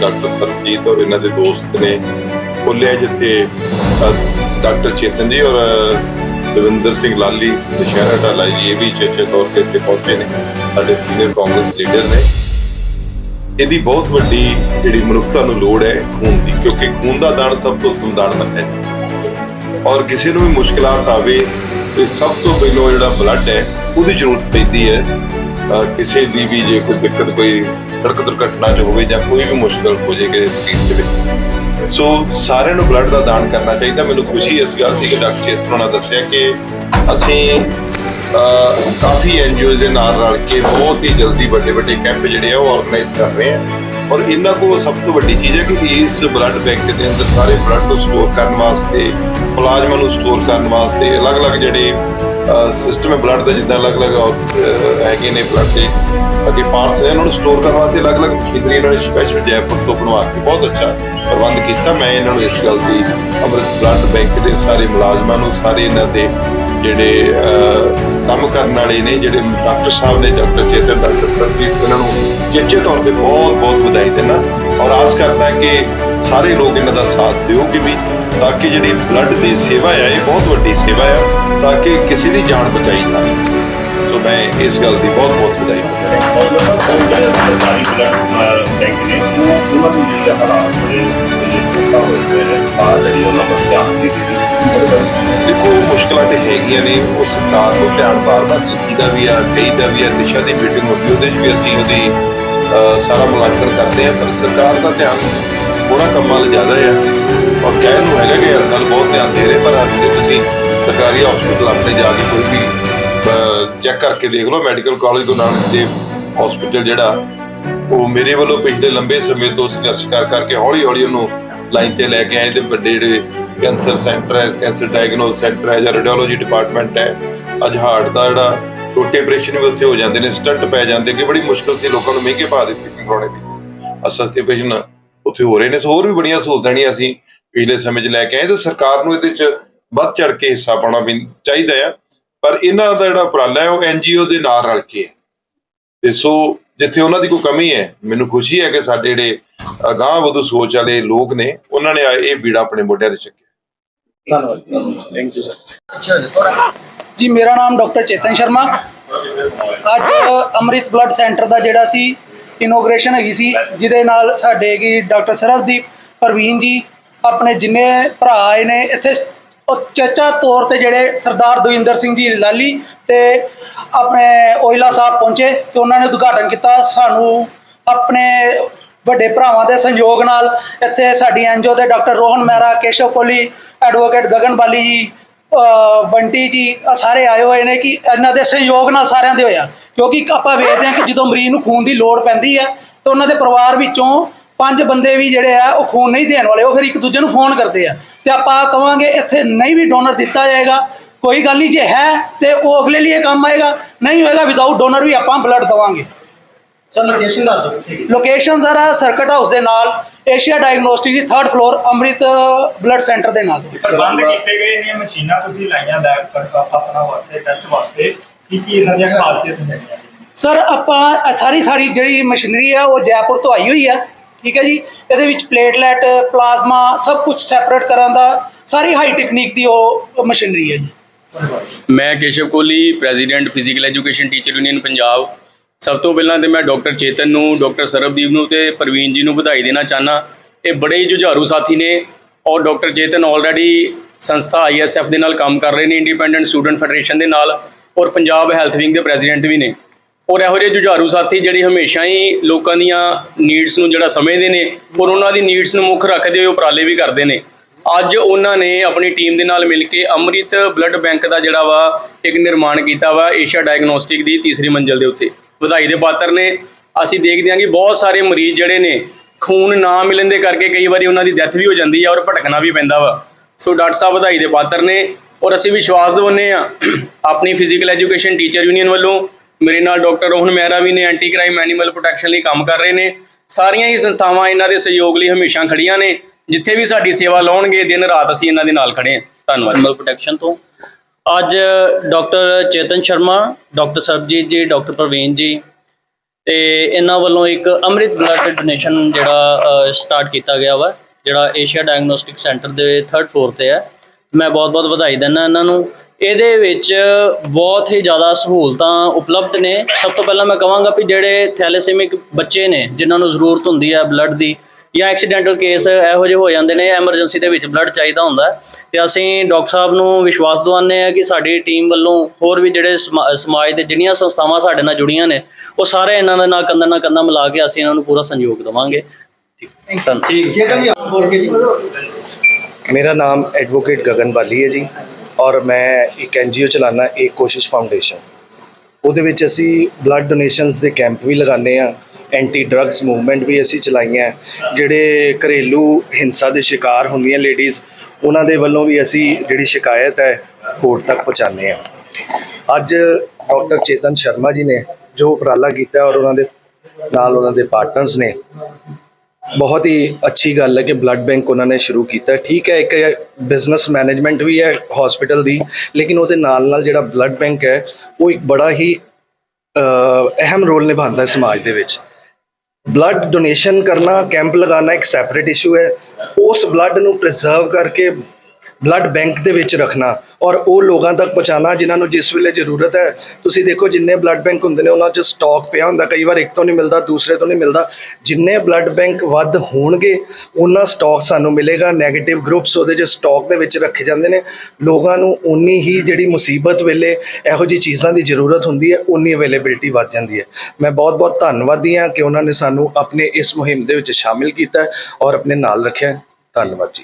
Doctor Sarabjit ਔਰ ਇਹਨਾਂ ਦੇ ਦੋਸਤ ਨੇ ਖੋਲ੍ਹਿਆ ਜਿੱਥੇ ਡਾਕਟਰ ਚੇਤਨ ਜੀ ਔਰ ਦਵਿੰਦਰ ਸਿੰਘ ਲਾਲੀ ਦੁਸ਼ਹਿਰਾ ਢਾਲਾ ਜੀ, ਇਹ ਵੀ ਚੇਚੇ ਤੌਰ ਤੇ ਇੱਥੇ ਪਹੁੰਚੇ ਨੇ। ਸਾਡੇ ਸੀਨੀਅਰ ਕਾਂਗਰਸ ਲੀਡਰ ਨੇ। ਇਹਦੀ ਬਹੁਤ ਵੱਡੀ ਜਿਹੜੀ ਮਨੁੱਖਤਾ ਨੂੰ ਲੋੜ ਹੈ, ਖੂਨ ਦੀ, ਕਿਉਂਕਿ ਖੂਨ ਦਾ ਦਾਨ ਸਭ ਤੋਂ ਉੱਤਮ ਦਾਨ ਹੈ। ਔਰ ਕਿਸੇ ਨੂੰ ਵੀ ਮੁਸ਼ਕਲਾਤ ਆਵੇ, ਤੇ ਸਭ ਤੋਂ ਪਹਿਲਾਂ ਜਿਹੜਾ ਬਲੱਡ ਹੈ, ਉਹਦੀ ਜ਼ਰੂਰਤ ਪੈਂਦੀ ਹੈ। ਕਿਸੇ ਦੀ ਵੀ ਜੇ ਕੋਈ ਦਿੱਕਤ, ਕੋਈ ਸੜਕ ਦੁਰਘਟਨਾ ਜੋ ਹੋਵੇ ਜਾਂ ਕੋਈ ਵੀ ਮੁਸ਼ਕਲ ਹੋ ਜੇ ਕਿਸੇ ਸਰੀਰ ਦੇ ਵਿੱਚ। ਸੋ ਸਾਰਿਆਂ ਨੂੰ ਬਲੱਡ ਦਾ ਦਾਨ ਕਰਨਾ ਚਾਹੀਦਾ। ਮੈਨੂੰ ਖੁਸ਼ੀ ਇਸ ਗੱਲ ਦੀ ਕਿ ਡਾਕਟਰ ਚੇਤਨ ਨੇ ਦੱਸਿਆ ਕਿ ਅਸੀਂ ਅਹ ਕਾਫੀ ਐਨਜੀਓ ਦੇ ਨਾਲ ਰਲ ਕੇ ਬਹੁਤ ਹੀ ਜਲਦੀ ਵੱਡੇ ਵੱਡੇ ਕੈਂਪ ਜਿਹੜੇ ਆ, ਉਹ ਆਰਗੇਨਾਈਜ਼ ਕਰ ਰਹੇ ਆ। ਔਰ ਇਹਨਾਂ ਕੋਲ ਸਭ ਤੋਂ ਵੱਡੀ ਚੀਜ਼ ਹੈ ਕਿ ਇਸ ਬਲੱਡ ਬੈਂਕ ਦੇ ਅੰਦਰ ਸਾਰੇ ਬਲੱਡ ਨੂੰ ਸਟੋਰ ਕਰਨ ਵਾਸਤੇ ਪਲਾਜ਼ਮਾ ਨੂੰ ਸਟੋਰ ਕਰਨ ਵਾਸਤੇ ਅਲੱਗ-ਅਲੱਗ ਜਿਹੜੇ ਸਿਸਟਮ ਹੈ ਬਲੱਡ ਦਾ ਜਿੱਦਾਂ ਅਲੱਗ-ਅਲੱਗ ਅਹ, ਹੈਗੇ ਨੇ ਬਲੱਡ ਦੇ ਅੱਗੇ ਪਾਰਟਸ ਨੇ ਉਹਨਾਂ ਨੂੰ ਸਟੋਰ ਕਰਨ ਵਾਸਤੇ ਅਲੱਗ-ਅਲੱਗ ਮਸ਼ੀਨਰੀ ਇਹਨਾਂ ਨੇ ਸਪੈਸ਼ਲ ਜੈਪੁਰ ਤੋਂ ਬਣਵਾ ਕੇ ਬਹੁਤ ਅੱਛਾ ਪ੍ਰਬੰਧ ਕੀਤਾ। ਮੈਂ ਇਹਨਾਂ ਨੂੰ ਇਸ ਗੱਲ ਦੀ ਅੰਮ੍ਰਿਤ ਬਲੱਡ ਬੈਂਕ ਦੇ ਸਾਰੇ ਮੁਲਾਜ਼ਮਾਂ ਨੂੰ ਸਾਰੇ ਇਹਨਾਂ ਦੇ ਜਿਹੜੇ ਕੰਮ ਕਰਨ ਵਾਲੇ ਨੇ ਜਿਹੜੇ ਡਾਕਟਰ ਸਾਹਿਬ ਨੇ ਡਾਕਟਰ ਚੇਤਨ ਡਾਕਟਰ ਸਰਬਜੀਤ ਇਹਨਾਂ ਨੂੰ ਚੇਚੇ ਤੌਰ ਤੇ ਬਹੁਤ ਬਹੁਤ ਵਧਾਈ ਦੇਣਾ ਔਰ ਆਸ ਕਰਦਾ ਕਿ ਸਾਰੇ ਲੋਕ ਇਹਨਾਂ ਦਾ ਸਾਥ ਦਿਓਗੇ ਵੀ ਤਾਂ ਕਿ ਜਿਹੜੀ ਬਲੱਡ ਦੀ ਸੇਵਾ ਹੈ ਇਹ ਬਹੁਤ ਵੱਡੀ ਸੇਵਾ ਹੈ ਤਾਂ ਕਿ ਕਿਸੇ ਦੀ ਜਾਨ ਬਚਾਈ ਜਾ ਸਕੇ। ਸੋ ਮੈਂ ਇਸ ਗੱਲ ਦੀ ਬਹੁਤ ਬਹੁਤ ਵਧਾਈ ਦਿੰਦਾ ਔਰ ਸਰਕਾਰੀ ਬਲੱਡ ਬੈਂਕ ਨੇ ਉਹਨਾਂ ਨੂੰ ਜਿਹੜੇ ਹਾਲਾਤ ਹੋਏ ਦੇਖੋ, ਮੁਸ਼ਕਲਾਂ ਤੇ ਹੈਗੀਆਂ ਨੇ, ਉਹ ਸਰਕਾਰ ਨੂੰ ਧਿਆਨ ਬਾਰ-ਬਾਰ ਦਾ ਵੀ ਆ ਕਈ ਦਾ ਵੀ ਆ, ਦਿਸ਼ਾ ਦੀ ਮੀਟਿੰਗ ਹੁੰਦੀ, ਉਹਦੇ 'ਚ ਵੀ ਅਸੀਂ ਉਹਦੀ ਸਾਰਾ ਮੁਲਾਂਕਣ ਕਰਦੇ ਆ, ਪਰ ਸਰਕਾਰ ਦਾ ਧਿਆਨ ਉਹਨਾਂ ਕੰਮਾਂ ਵੱਲ ਜ਼ਿਆਦਾ ਹੈ ਔਰ ਕਹਿਣ ਨੂੰ ਹੈਗਾ ਕਿ ਹਰ ਗੱਲ ਬਹੁਤ ਧਿਆਨ ਦੇ ਰਹੇ, ਪਰ ਅੱਜ ਦੇ ਤੁਸੀਂ ਸਰਕਾਰੀ ਹਸਪੀਟਲ ਆਪਣੇ ਜਾ ਕੇ ਕੋਈ ਵੀ ਚੈੱਕ ਕਰਕੇ ਦੇਖ ਲਓ medical college Guru Nanak Dev hospital ਜਿਹੜਾ, ਉਹ ਮੇਰੇ ਵੱਲੋਂ ਪਿਛਲੇ ਲੰਬੇ ਸਮੇਂ ਤੋਂ ਸੰਘਰਸ਼ ਕਰ ਕਰਕੇ ਹੌਲੀ ਹੌਲੀ ਉਹਨੂੰ ਲਾਈਨ ਤੇ ਲੈ ਕੇ ਆਏ ਤੇ ਵੱਡੇ ਜਿਹੜੇ ਕੈਂਸਰ ਸੈਂਟਰ ਹੈ ਕੈਂਸਰ ਡਾਇਗਨੋਸ ਸੈਂਟਰ ਹੈ ਜਾਂ ਰੇਡੀਓਲੋਜੀ ਡਿਪਾਰਟਮੈਂਟ ਹੈ, ਅੱਜ ਹਾਰਟ ਦਾ ਜਿਹੜਾ ਛੋਟੇ ਆਪਰੇਸ਼ਨ ਵੀ ਉੱਥੇ ਹੋ ਜਾਂਦੇ ਨੇ ਸਟੰਟ ਪੈ ਜਾਂਦੇ ਕਿ ਬੜੀ ਮੁਸ਼ਕਲ ਸੀ ਲੋਕਾਂ ਨੂੰ ਮਹਿੰਗੇ ਭਾਅ ਦੇ ਟ੍ਰੀਟਮੈਂਟ ਕਰਾਉਣੇ ਵੀ। ਅਸਲ ਆਪਰੇਸ਼ਨ ਉੱਥੇ ਹੋ ਰਹੇ ਨੇ ਸੋ ਹੋਰ ਵੀ ਬੜੀਆਂ ਸਹੂਲਤਾਂ ਨੇ ਅਸੀਂ ਪਿਛਲੇ ਸਮੇਂ 'ਚ ਲੈ ਕੇ ਆਏ ਤੇ ਸਰਕਾਰ ਨੂੰ ਇਹਦੇ 'ਚ ਵੱਧ ਚੜ ਕੇ ਹਿੱਸਾ ਪਾਉਣਾ ਵੀ ਚਾਹੀਦਾ ਆ। ਪਰ ਇਹਨਾਂ ਦਾ ਜਿਹੜਾ ਉਪਰਾਲਾ ਹੈ ਉਹ ਐਨਜੀਓ ਦੇ ਨਾਲ ਰਲ ਕੇ ਹੈ। ਤੇ ਸੋ ਜਿੱਥੇ ਉਹਨਾਂ ਦੀ ਕੋਈ ਕਮੀ ਹੈ ਮੈਨੂੰ ਖੁਸ਼ੀ ਹੈ ਕਿ ਸਾਡੇ ਜਿਹੜੇ ਅਗਾਂਹ ਵਧੂ ਸੋਚ ਵਾਲੇ ਲੋਕ ਨੇ ਉਹਨਾਂ ਨੇ ਇਹ ਬੀੜਾ ਆਪਣੇ ਮੋਢਿਆਂ ਤੇ ਚੱਕਿਆ। ਥੈਂਕ ਯੂ ਸਰ ਜੀ, ਮੇਰਾ ਨਾਮ ਡਾਕਟਰ ਚੇਤਨ ਸ਼ਰਮਾ। ਅੱਜ ਅੰਮ੍ਰਿਤ ਬਲੱਡ ਸੈਂਟਰ ਦਾ ਜਿਹੜਾ ਸੀ ਇਨੋਗ੍ਰੇਸ਼ਨ ਹੈਗੀ ਸੀ, ਜਿਹਦੇ ਨਾਲ ਸਾਡੇ ਕੀ ਡਾਕਟਰ ਸਰਬਦੀਪ ਪ੍ਰਵੀਨ ਜੀ, ਆਪਣੇ ਜਿੰਨੇ ਭਰਾ ਆਏ ਨੇ, ਇੱਥੇ ਉਚੇਚਾ ਤੌਰ ਤੇ ਜਿਹੜੇ ਸਰਦਾਰ ਦਵਿੰਦਰ ਸਿੰਘ ਜੀ ਲਾਲੀ ਤੇ ਆਪਣੇ ਓਇਲਾ ਸਾਹਿਬ ਪਹੁੰਚੇ ਤੇ ਉਹਨਾਂ ਨੇ ਉਦਘਾਟਨ ਕੀਤਾ। ਸਾਨੂੰ ਆਪਣੇ ਵੱਡੇ ਭਰਾਵਾਂ ਦੇ ਸੰਯੋਗ ਨਾਲ ਇੱਥੇ ਸਾਡੀ ਐਨਜੀਓ ਦੇ ਡਾਕਟਰ ਰੋਹਨ ਮਹਿਰਾ, ਕੇਸ਼ਵ ਕੋਲੀ, ਐਡਵੋਕੇਟ ਗਗਨ ਬਾਲੀ ਜੀ ਬੰਟੀ ਜੀ, ਆਹ ਸਾਰੇ ਆਏ ਹੋਏ ਨੇ ਕਿ ਇਹਨਾਂ ਦੇ ਸਹਿਯੋਗ ਨਾਲ ਸਾਰਿਆਂ ਦੇ ਹੋਇਆ। ਕਿਉਂਕਿ ਆਪਾਂ ਵੇਖਦੇ ਹਾਂ ਕਿ ਜਦੋਂ ਮਰੀਜ਼ ਨੂੰ ਖੂਨ ਦੀ ਲੋੜ ਪੈਂਦੀ ਹੈ, ਤਾਂ ਉਹਨਾਂ ਦੇ ਪਰਿਵਾਰ ਵਿੱਚੋਂ ਪੰਜ ਬੰਦੇ ਵੀ ਜਿਹੜੇ ਆ, ਉਹ ਖੂਨ ਨਹੀਂ ਦੇਣ ਵਾਲੇ, ਉਹ ਫਿਰ ਇੱਕ ਦੂਜੇ ਨੂੰ ਫੋਨ ਕਰਦੇ ਆ। ਤੇ ਆਪਾਂ ਕਵਾਂਗੇ, ਇੱਥੇ ਨਹੀਂ ਵੀ ਡੋਨਰ ਦਿੱਤਾ ਜਾਏਗਾ, ਕੋਈ ਗੱਲ ਨਹੀਂ, ਜੇ ਹੈ ਤੇ ਉਹ ਅਗਲੇ ਲਈ ਕੰਮ ਆਏਗਾ, ਨਹੀਂ ਹੋਏਗਾ ਵਿਦਆਊਟ ਡੋਨਰ ਵੀ ਆਪਾਂ ਬਲੱਡ ਦਵਾਂਗੇ। ਸਰ ਲੋਕੇਸ਼ਨ ਦੱਸ ਦਿਓ। ਲੋਕੇਸ਼ਨ ਸਰ ਆ ਸਰਕਟ ਹਾਊਸ ਦੇ ਨਾਲ ਏਸ਼ੀਆ ਡਾਇਗਨੋਸਟਿਕ ਦੀ 3rd floor Amrit blood centre ਦੇ ਨਾਲ। ਪ੍ਰਬੰਧ ਕੀਤੇ ਗਏ ਨੇ ਮਸ਼ੀਨਾਂ ਤੁਸੀਂ ਲਾਈਆਂ ਲੈਬ ਆਪਣਾ ਵਾਸਤੇ ਟੈਸਟ ਵਾਸਤੇ ਕੀ ਕੀ ਇਹਨਾਂ ਦੀਆਂ ਖਾਸੀਅਤ ਹੈਗੀਆਂ? ਸਰ ਆਪਾਂ ਸਾਰੀ ਸਾਰੀ ਜਿਹੜੀ ਮਸ਼ੀਨਰੀ ਆ ਉਹ ਜੈਪੁਰ ਤੋਂ ਆਈ ਹੋਈ ਆ ਠੀਕ ਹੈ ਜੀ? ਇਹਦੇ ਵਿੱਚ ਪਲੇਟਲੈਟ ਪਲਾਜ਼ਮਾ ਸਭ ਕੁਝ ਸੈਪਰੇਟ ਕਰਨ ਦਾ ਸਾਰੀ ਹਾਈ ਟੈਕਨੀਕ ਦੀ ਉਹ ਮਸ਼ੀਨਰੀ ਹੈ ਜੀ। ਮੈਂ Keshav Kohli president physical education teacher union Punjab. ਸਭ ਤੋਂ ਪਹਿਲਾਂ ਤੇ ਮੈਂ ਡਾਕਟਰ ਚੇਤਨ ਨੂੰ, ਡਾਕਟਰ ਸਰਬਦੀਪ ਨੂੰ ਤੇ ਪ੍ਰਵੀਨ ਜੀ ਨੂੰ ਵਧਾਈ ਦੇਣਾ ਚਾਹਨਾ ਇਹ ਬੜੇ ਹੀ ਜੁਝਾਰੂ ਸਾਥੀ ਨੇ ਔਰ ਡਾਕਟਰ ਚੇਤਨ ਆਲਰੇਡੀ ਸੰਸਥਾ ਆਈਐਸਐਫ ਦੇ ਨਾਲ ਕੰਮ ਕਰ ਰਹੇ ਨੇ ਇੰਡੀਪੈਂਡੈਂਟ ਸਟੂਡੈਂਟ ਫੈਡਰੇਸ਼ਨ ਦੇ ਨਾਲ ਔਰ ਪੰਜਾਬ ਹੈਲਥ ਵਿੰਗ ਦੇ ਪ੍ਰੈਜ਼ੀਡੈਂਟ ਵੀ ਨੇ। ਔਰ ਇਹੋ ਜਿਹੇ ਜੁਝਾਰੂ ਸਾਥੀ ਜਿਹੜੇ ਹਮੇਸ਼ਾ ਹੀ ਲੋਕਾਂ ਦੀਆਂ ਨੀਡਸ ਨੂੰ ਜਿਹੜਾ ਸਮਝਦੇ ਨੇ ਔਰ ਉਹਨਾਂ ਦੀ ਨੀਡਸ ਨੂੰ ਮੁੱਖ ਰੱਖਦੇ ਹੋਏ ਉਪਰਾਲੇ ਵੀ ਕਰਦੇ ਨੇ। ਅੱਜ ਉਹਨਾਂ ਨੇ ਆਪਣੀ ਟੀਮ ਦੇ ਨਾਲ ਮਿਲ ਕੇ ਅੰਮ੍ਰਿਤ ਬਲੱਡ ਬੈਂਕ ਦਾ ਜਿਹੜਾ ਵਾ ਇੱਕ ਨਿਰਮਾਣ ਕੀਤਾ ਵਾ ਏਸ਼ੀਆ ਡਾਇਗਨੋਸਟਿਕ ਦੀ ਤੀਸਰੀ ਮੰਜ਼ਲ ਦੇ ਉੱਤੇ। ਵਧਾਈ ਦੇ ਪਾਤਰ ਨੇ। ਅਸੀਂ ਦੇਖਦੇ ਹਾਂ ਕਿ ਬਹੁਤ ਸਾਰੇ ਮਰੀਜ਼ ਜਿਹੜੇ ਨੇ, ਖੂਨ ਨਾ ਮਿਲਣ ਦੇ ਕਰਕੇ ਕਈ ਵਾਰੀ ਉਹਨਾਂ ਦੀ ਡੈਥ ਵੀ ਹੋ ਜਾਂਦੀ ਹੈ ਔਰ ਭਟਕਣਾ ਵੀ ਪੈਂਦਾ ਵਾ। ਸੋ ਡਾਕਟਰ ਸਾਹਿਬ ਵਧਾਈ ਦੇ ਪਾਤਰ ਨੇ ਔਰ ਅਸੀਂ ਵਿਸ਼ਵਾਸ ਦਿਵਾਉਂਦੇ ਆ ਆਪਣੀ ਫਿਜ਼ੀਕਲ ਐਜੂਕੇਸ਼ਨ ਟੀਚਰ ਯੂਨੀਅਨ ਵੱਲੋਂ। ਮੇਰੇ ਨਾਲ ਡਾਕਟਰ ਰੋਹਨ ਮਹਿਰਾ ਵੀ ਨੇ ਐਂਟੀ ਕ੍ਰਾਈਮ ਐਨੀਮਲ ਪ੍ਰੋਟੈਕਸ਼ਨ ਲਈ ਕੰਮ ਕਰ ਰਹੇ ਨੇ। ਸਾਰੀਆਂ ਹੀ ਸੰਸਥਾਵਾਂ ਇਹਨਾਂ ਦੇ ਸਹਿਯੋਗ ਲਈ ਹਮੇਸ਼ਾ ਖੜੀਆਂ ਨੇ। ਜਿੱਥੇ ਵੀ ਸਾਡੀ ਸੇਵਾ ਲਾਉਣਗੇ, ਦਿਨ ਰਾਤ ਅਸੀਂ ਇਹਨਾਂ ਦੇ ਨਾਲ ਖੜੇ ਹਾਂ। ਧੰਨਵਾਦ। ਐਨੀਮਲ ਪ੍ਰੋਟੈਕਸ਼ਨ ਤੋਂ ਅੱਜ doctor Chetan Sharma, doctor Sarabjit ji, doctor Praveen ji ਤੇ ਇਹਨਾਂ ਵੱਲੋਂ ਇੱਕ ਅੰਮ੍ਰਿਤ ਬਲੱਡ ਡੋਨੇਸ਼ਨ ਜਿਹੜਾ ਸਟਾਰਟ ਕੀਤਾ ਗਿਆ ਵਾ, ਜਿਹੜਾ ਏਸ਼ੀਆ ਡਾਇਗਨੋਸਟਿਕ ਸੈਂਟਰ ਦੇ 3rd ਫਲੋਰ ਤੇ ਹੈ। ਮੈਂ ਬਹੁਤ-ਬਹੁਤ ਵਧਾਈ ਦਿੰਦਾ ਇਹਨਾਂ ਨੂੰ। ਇਹਦੇ ਵਿੱਚ ਬਹੁਤ ਹੀ ਜ਼ਿਆਦਾ ਸਹੂਲਤਾਂ ਉਪਲਬਧ ਨੇ। ਸਭ ਤੋਂ ਪਹਿਲਾਂ ਮੈਂ ਕਹਾਂਗਾ ਵੀ ਜਿਹੜੇ ਥੈਲੇਸੀਮਿਕ ਬੱਚੇ ਨੇ, ਜਿਨ੍ਹਾਂ ਨੂੰ ਜ਼ਰੂਰਤ ਹੁੰਦੀ ਹੈ ਬਲੱਡ ਦੀ ਜਾਂ ਐਕਸੀਡੈਂਟਲ ਕੇਸ ਇਹੋ ਜਿਹੇ ਹੋ ਜਾਂਦੇ ਨੇ ਐਮਰਜੈਂਸੀ ਦੇ ਵਿੱਚ ਬਲੱਡ ਚਾਹੀਦਾ ਹੁੰਦਾ ਤੇ ਅਸੀਂ ਡਾਕਟਰ ਸਾਹਿਬ ਨੂੰ ਵਿਸ਼ਵਾਸ ਦਿਵਾਉਂਦੇ ਆ ਕਿ ਸਾਡੀ ਟੀਮ ਵੱਲੋਂ ਹੋਰ ਵੀ ਜਿਹੜੇ ਸਮਾ- ਸਮਾਜ ਦੇ ਜਿੰਨੀਆਂ ਸੰਸਥਾਵਾਂ ਸਾਡੇ ਨਾਲ ਜੁੜੀਆਂ ਨੇ ਉਹ ਸਾਰੇ ਇਹਨਾਂ ਦੇ ਨਾਲ ਕੰਧਾਂ ਨਾਲ ਕੰਧਾਂ ਮਿਲਾ ਕੇ ਅਸੀਂ ਇਹਨਾਂ ਨੂੰ ਪੂਰਾ ਸਹਿਯੋਗ ਦੇਵਾਂਗੇ। ਧੰਨਵਾਦ। ਚੇਤਨ ਜੀ ਆਪ ਬੋਲ ਕੇ ਜੀ। ਮੇਰਾ ਨਾਮ ਐਡਵੋਕੇਟ ਗਗਨ ਬਾਲੀ ਹੈ ਜੀ ਔਰ ਮੈਂ ਇੱਕ ਐਨਜੀਓ ਚਲਾਉਣਾ ਇੱਕ ਕੋਸ਼ਿਸ਼ ਫਾਊਂਡੇਸ਼ਨ ਉਹਦੇ ਵਿੱਚ ਅਸੀਂ ਬਲੱਡ ਡੋਨੇਸ਼ਨਸ ਦੇ ਕੈਂਪ ਵੀ ਲਗਾਉਂਦੇ ਆ ਐਂਟੀ ਡਰੱਗਸ ਮੂਵਮੈਂਟ ਵੀ ਅਸੀਂ ਚਲਾਈਆਂ ਜਿਹੜੇ ਘਰੇਲੂ ਹਿੰਸਾ ਦੇ ਸ਼ਿਕਾਰ ਹੁੰਦੀਆਂ ਲੇਡੀਜ਼ ਉਹਨਾਂ ਦੇ ਵੱਲੋਂ ਵੀ ਅਸੀਂ ਜਿਹੜੀ ਸ਼ਿਕਾਇਤ ਹੈ, ਕੋਰਟ ਤੱਕ ਪਹੁੰਚਾਉਂਦੇ ਆ ਅੱਜ ਡਾਕਟਰ ਚੇਤਨ ਸ਼ਰਮਾ ਜੀ ਨੇ ਜੋ ਉਪਰਾਲਾ ਕੀਤਾ ਔਰ ਉਹਨਾਂ ਦੇ ਨਾਲ ਉਹਨਾਂ ਦੇ ਪਾਰਟਨਰਸ ਨੇ, ਬਹੁਤ ਹੀ ਅੱਛੀ ਗੱਲ ਹੈ ਕਿ ਬਲੱਡ ਬੈਂਕ ਉਹਨਾਂ ਨੇ ਸ਼ੁਰੂ ਕੀਤਾ ਠੀਕ ਹੈ, ਇੱਕ ਬਿਜ਼ਨਸ ਮੈਨੇਜਮੈਂਟ ਵੀ ਹੈ ਹਸਪੀਟਲ ਦੀ, ਲੇਕਿਨ ਉਹਦੇ ਨਾਲ ਨਾਲ ਜਿਹੜਾ ਬਲੱਡ ਬੈਂਕ ਹੈ, ਉਹ ਇੱਕ ਬੜਾ ਹੀ ਅਹਿਮ ਰੋਲ ਨਿਭਾਉਂਦਾ ਹੈ ਸਮਾਜ ਦੇ ਵਿੱਚ। ਬਲੱਡ ਡੋਨੇਸ਼ਨ ਕਰਨਾ ਕੈਂਪ ਲਗਾਉਣਾ ਇੱਕ ਸੈਪਰੇਟ ਇਸ਼ੂ ਹੈ। ਉਸ ਬਲੱਡ ਨੂੰ ਪ੍ਰੀਜ਼ਰਵ ਕਰਕੇ ਬਲੱਡ ਬੈਂਕ ਦੇ ਵਿੱਚ ਰੱਖਣਾ ਔਰ ਉਹ ਲੋਕਾਂ ਤੱਕ ਪਹੁੰਚਾਉਣਾ ਜਿਨ੍ਹਾਂ ਨੂੰ ਜਿਸ ਵੇਲੇ ਜ਼ਰੂਰਤ ਹੈ। ਤੁਸੀਂ ਦੇਖੋ ਜਿੰਨੇ ਬਲੱਡ ਬੈਂਕ ਹੁੰਦੇ ਨੇ, ਉਹਨਾਂ 'ਚ ਸਟਾਕ ਪਿਆ ਹੁੰਦਾ। ਕਈ ਵਾਰ ਇੱਕ ਤੋਂ ਨਹੀਂ ਮਿਲਦਾ, ਦੂਸਰੇ ਤੋਂ ਨਹੀਂ ਮਿਲਦਾ। ਜਿੰਨੇ ਬਲੱਡ ਬੈਂਕ ਵੱਧ ਹੋਣਗੇ, ਉਹਨਾਂ ਸਟਾਕ ਸਾਨੂੰ ਮਿਲੇਗਾ। 네ਗੇਟਿਵ ਗਰੁੱਪਸ ਉਹਦੇ 'ਚ ਸਟਾਕ ਦੇ ਵਿੱਚ ਰੱਖੇ ਜਾਂਦੇ ਨੇ। ਲੋਕਾਂ ਨੂੰ ਉਨੀ ਹੀ ਜਿਹੜੀ ਮੁਸੀਬਤ ਵੇਲੇ ਇਹੋ ਜਿਹੀ ਚੀਜ਼ਾਂ ਦੀ ਜ਼ਰੂਰਤ ਹੁੰਦੀ ਹੈ ਉਨੀ ਅਵੇਲੇਬਿਲਟੀ ਵੱਧ ਜਾਂਦੀ ਹੈ। ਮੈਂ ਬਹੁਤ-ਬਹੁਤ ਧੰਨਵਾਦੀ ਹਾਂ ਕਿ ਉਹਨਾਂ ਨੇ ਸਾਨੂੰ ਆਪਣੇ ਇਸ ਮੁਹਿੰਮ ਦੇ ਵਿੱਚ ਸ਼ਾਮਿਲ ਕੀਤਾ ਔਰ ਆਪਣੇ ਨਾਲ ਰੱਖਿਆ ਧੰਨਵਾਦ ਜੀ।